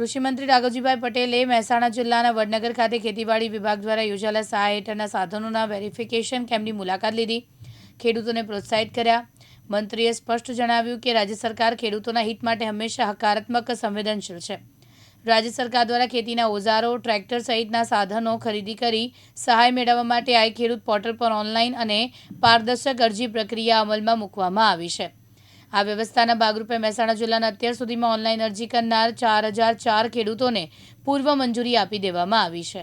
કૃષિમંત્રી રાઘવજીભાઈ પટેલે મહેસાણા જિલ્લાના વડનગર ખાતે ખેતીવાડી વિભાગ દ્વારા યોજાયેલા સહાય હેઠળના સાધનોના વેરિફિકેશન કેમ્પની મુલાકાત લીધી. ખેડૂતોને પ્રોત્સાહિત કર્યા. મંત્રીએ સ્પષ્ટ જણાવ્યું કે રાજ્ય સરકાર ખેડૂતોના હિત માટે હંમેશા હકારાત્મક સંવેદનશીલ છે. રાજ્ય સરકાર દ્વારા ખેતીના ઓજારો, ટ્રેક્ટર સહિતના સાધનો ખરીદી કરી સહાય મેળવવા માટે આઈ ખેડૂત પોર્ટલ પર ઓનલાઈન અને પારદર્શક અરજી પ્રક્રિયા અમલમાં મૂકવામાં આવી છે. આ વ્યવસ્થાના ભાગરૂપે મહેસાણા જિલ્લાના અત્યાર સુધીમાં ઓનલાઈન અરજી કરનાર ચાર હજાર ચાર ખેડૂતોને પૂર્વ મંજૂરી આપી દેવામાં આવી છે.